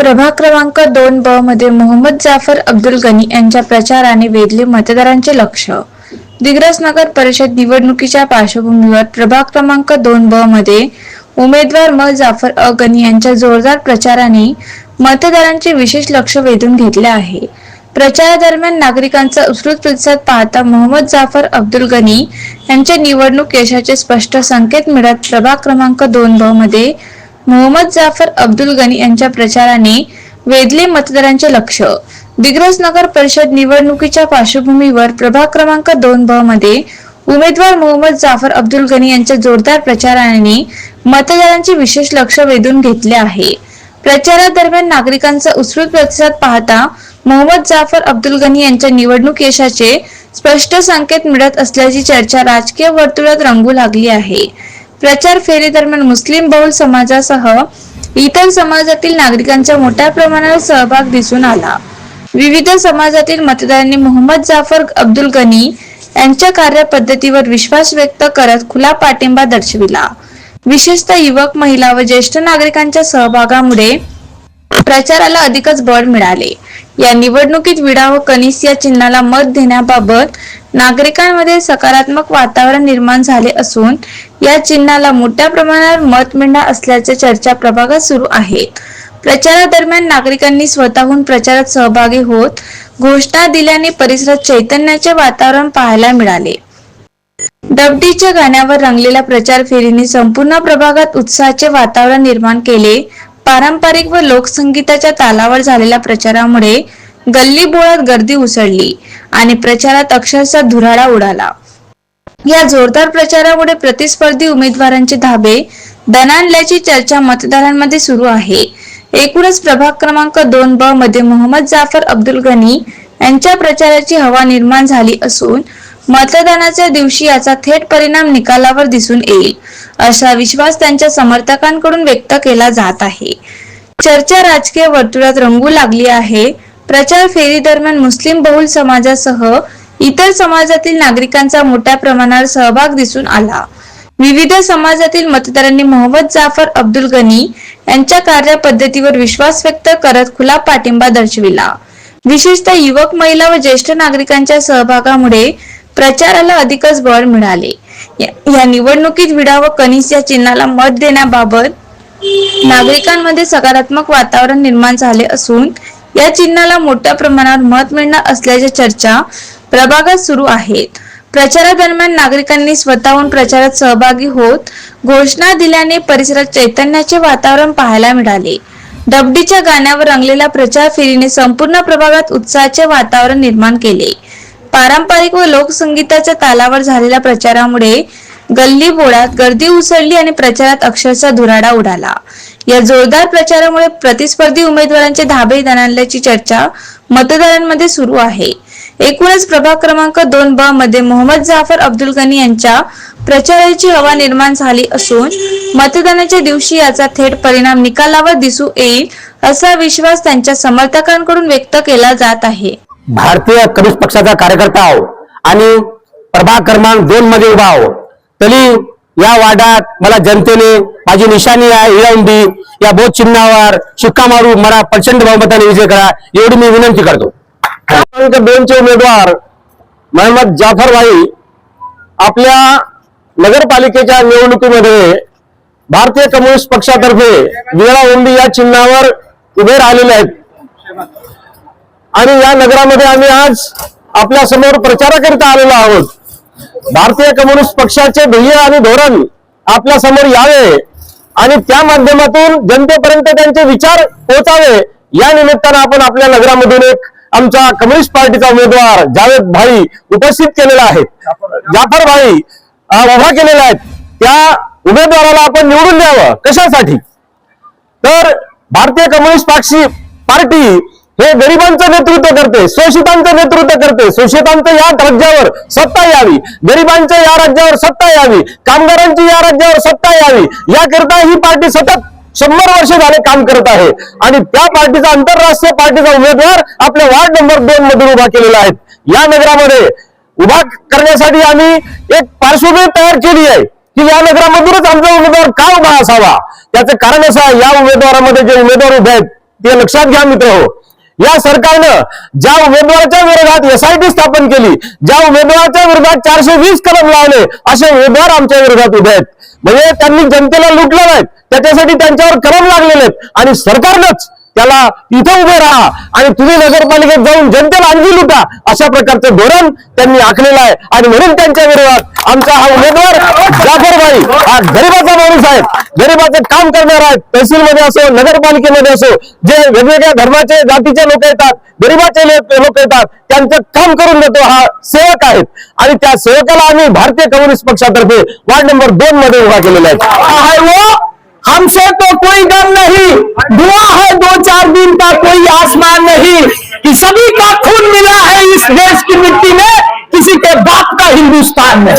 प्रभाग क्रमांक दोन ब मध्ये मोहम्मद जाफर अब्दुल गनी यांच्या प्रचाराने वेधले मतदारांचे लक्ष. दिग्रस नगर परिषद निवडणुकीच्या पार्श्वभूमीवर प्रभाग क्रमांक दोन ब मध्ये उमेदवार म जाफर अ गनी यांच्या जोरदार प्रचाराने मतदारांचे विशेष लक्ष वेधून घेतले आहे. प्रचारादरम्यान नागरिकांचा उत्स्फूर्त प्रतिसाद पाहता मोहम्मद जाफर अब्दुल गनी यांच्या निवडणूक यशाचे स्पष्ट संकेत मिळत प्रभाग क्रमांक दोन ब मध्ये मोहम्मद जाफर अब्दुल गनी यांच्या प्रचाराने वेधले मतदारांचे लक्ष. दिग्रस नगर परिषद निवडणुकीच्या पार्श्वभूमीवर प्रभाग क्रमांक दोन ब मध्ये उमेदवार मोहम्मद जाफर अब्दुल गनी यांच्या जोरदार प्रचाराने मतदारांचे विशेष लक्ष वेधून घेतले आहे. प्रचारादरम्यान नागरिकांचा उत्स्फूर्त प्रतिसाद पाहता मोहम्मद जाफर अब्दुल गनी यांच्या निवडणूक यशाचे स्पष्ट संकेत मिळत असल्याची चर्चा राजकीय वर्तुळात रंगू लागली आहे. प्रचार फेरीदरम्यान मुस्लिम बहुल समाजासह इतर समाजातील नागरिकांचा मोठ्या प्रमाणावर सहभाग दिसून आला. विविध समाजातील मतदारांनी मोहम्मद जाफर अब्दुल गनी यांच्या कार्यपद्धतीवर विश्वास व्यक्त करत खुला पाठिंबा दर्शविला. विशेषतः युवक महिला व ज्येष्ठ नागरिकांच्या सहभागामुळे प्रचाराला अधिकच बळ मिळाले. या निवडणुकीत विडा व कनिस या चिन्हाला मत देण्याबाबत नागरिकांमध्ये सकारात्मक वातावरण निर्माण झाले असून या चिन्हाला मोठ्या प्रमाणावर मत मिळणार असल्याच्या चर्चा प्रभागात सुरू आहेत. प्रचारादरम्यान नागरिकांनी स्वतःहून प्रचारात सहभागी होत घोषणा दिल्याने परिसरात चैतन्याचे वातावरण पाहायला मिळाले. डबडीच्या गाण्यावर रंगलेल्या प्रचार फेरीने संपूर्ण प्रभागात उत्साहाचे वातावरण निर्माण केले. पारंपरिक व लोकसंगीताच्या तालावर झालेल्या प्रचारामुळे गल्ली बोळात गर्दी उसळली आणि प्रचारात अक्षरशः धुराळा उडाला. या जोरदार प्रचारामुळे प्रतिस्पर्धी उमेदवारांचे धाबे दणाणल्याची चर्चा मतदारांमध्ये सुरू आहे. एकूणच प्रभाग क्रमांक दोन ब मध्ये मोहम्मद जाफर अब्दुल गनी यांच्या प्रचाराची हवा निर्माण झाली असून मतदानाच्या दिवशी याचा थेट परिणाम निकालावर दिसून येईल असा विश्वास त्यांच्या समर्थकांकडून व्यक्त केला जात आहे. चर्चा राजकीय वर्तुळात रंगू लागली आहे. प्रचार फेरी दरम्यान मुस्लिम बहुल समाजासह इतर समाजातील नागरिकांचा मोठ्या प्रमाणावर सहभाग दिसून आला. विविध समाजातील मतदारांनी मोहम्मद जाफर अब्दुल गनी यांच्या कार्यपद्धतीवर विश्वास व्यक्त करत खुला पाठिंबा दर्शविला. विशेषतः युवक महिला व ज्येष्ठ नागरिकांच्या सहभागामुळे प्रचाराला अधिकच बळ मिळाले. या- निवडणुकीत विडा व कनिस या चिन्हाला मत देण्याबाबत नागरिकांमध्ये सकारात्मक वातावरण निर्माण झाले असून या चिन्हाला मोठ्या प्रमाणावर मत मिळणार असल्याच्या चर्चा प्रभागात सुरू आहेत. प्रचारादरम्यान नागरिकांनी स्वतःहून प्रचारात सहभागी होत घोषणा दिल्याने परिसरात चैतन्याचे वातावरण पाहायला मिळाले. डबडीच्या गाण्यावर रंगलेल्या प्रचार फेरीने संपूर्ण प्रभागात उत्साहाचे वातावरण निर्माण केले. पारंपरिक व लोकसंगीताच्या तालावर झालेल्या प्रचारामुळे गल्ली बोळात गर्दी उसळली आणि प्रचारात अक्षरशः धुराडा उडाला. या जोरदार प्रचारामुळे प्रतिस्पर्धी उमेदवारांचे धाबे दणाणल्याची चर्चा मतदारांमध्ये सुरू आहे. एकूणच प्रभाग क्रमांक दोन ब मध्ये मोहम्मद जाफर अब्दुल गनी यांच्या प्रचाराची हवा निर्माण झाली असून मतदानाच्या दिवशी याचा थेट परिणाम निकालावर दिसू येईल असा विश्वास त्यांच्या समर्थकांकडून व्यक्त केला जात आहे. भारतीय कम्युनिस्ट पक्षाचा कार्यकर्ता आहो आणि प्रभाग क्रमांक दोन मध्ये उभा आहो. तरी या वार्डात मला जनतेने माझी निशाणी आहे दी या बोध चिन्हावर शिक्का मारू मला प्रचंड बहुमताने विजय करा एवढी मी विनंती करतो. क्रमांक दोनचे उमेदवार महम्मद जाफरबाई आपल्या नगरपालिकेच्या निवडणुकीमध्ये भारतीय कम्युनिस्ट पक्षातर्फे विळा ओंबी या चिन्हावर उभे राहिलेले आहेत. आणि या नगरामध्ये आम्ही आज आपल्यासमोर प्रचाराकरिता आलेलो आहोत. भारतीय कम्युनिस्ट पक्षाचे ध्येय आणि धोरण आपल्यासमोर यावे आणि त्या माध्यमातून जनतेपर्यंत त्यांचे विचार पोहोचावे या निमित्तानं आपण आपल्या नगरामधून एक आमच्या कम्युनिस्ट पार्टीचा उमेदवार जावेद भाई उपस्थित केलेला आहे. जाफर भाई उभा केलेला आहे. त्या उमेदवाराला आपण निवडून द्यावं. कशासाठी? तर भारतीय कम्युनिस्ट पक्षी पार्टी हे गरिबांचं नेतृत्व करते शोषितांचं नेतृत्व करते. शोषितांचं या राज्यावर सत्ता यावी. गरिबांच्या या राज्यावर सत्ता यावी. कामगारांची या राज्यावर सत्ता यावी. याकरिता ही पार्टी सतत शंभर वर्ष झाले काम करत आहे. आणि त्या पार्टीचा आंतरराष्ट्रीय पार्टीचा उमेदवार आपल्या वार्ड नंबर दोन मधून उभा केलेला आहे. या नगरामध्ये उभा करण्यासाठी आम्ही एक पार्श्वभूमी तयार केली आहे की या नगरामधूनच आमचा उमेदवार का उभा असावा? त्याचं कारण असं आहे या उमेदवारामध्ये जे उमेदवार उभे आहेत ते लक्षात घ्या मित्र हो या सरकारनं ज्या उमेदवाराच्या विरोधात एसआयटी स्थापन केली ज्या उमेदवाराच्या विरोधात चारशे वीस कलम लावले असे उमेदवार आमच्या विरोधात उभे आहेत. म्हणजे त्यांनी जनतेला लुटलं नाहीत. त्याच्यासाठी त्यांच्यावर कलम लागलेले आहेत. आणि सरकारनंच त्याला इथं उभे राहा आणि तुम्ही नगरपालिकेत जाऊन जनतेला आणखी लुटा. अशा प्रकारचं धोरण त्यांनी आखलेलं आहे. आणि म्हणून त्यांच्या विरोधात आमचा हा उमेदवार जाफरबाई हा गरीबाचा माणूस आहे. गरीबाचं काम करणार आहेत तहसीलमध्ये असो नगरपालिकेमध्ये असो जे वेगवेगळ्या धर्माचे जातीचे लोक येतात गरीबाचे लोक येतात त्यांचं काम करून देतो हा सेवक आहेत. आणि त्या सेवकाला आम्ही भारतीय कम्युनिस्ट पक्षातर्फे वार्ड नंबर दोन मध्ये उभा केलेला आहे. हमसे तो कोई गम नहीं. दुआ है चार दिन का कोई आसमान नहीं कि सभी का खून मिला है इस देश की मिट्टी में किसी के बाप का हिंदुस्तान में।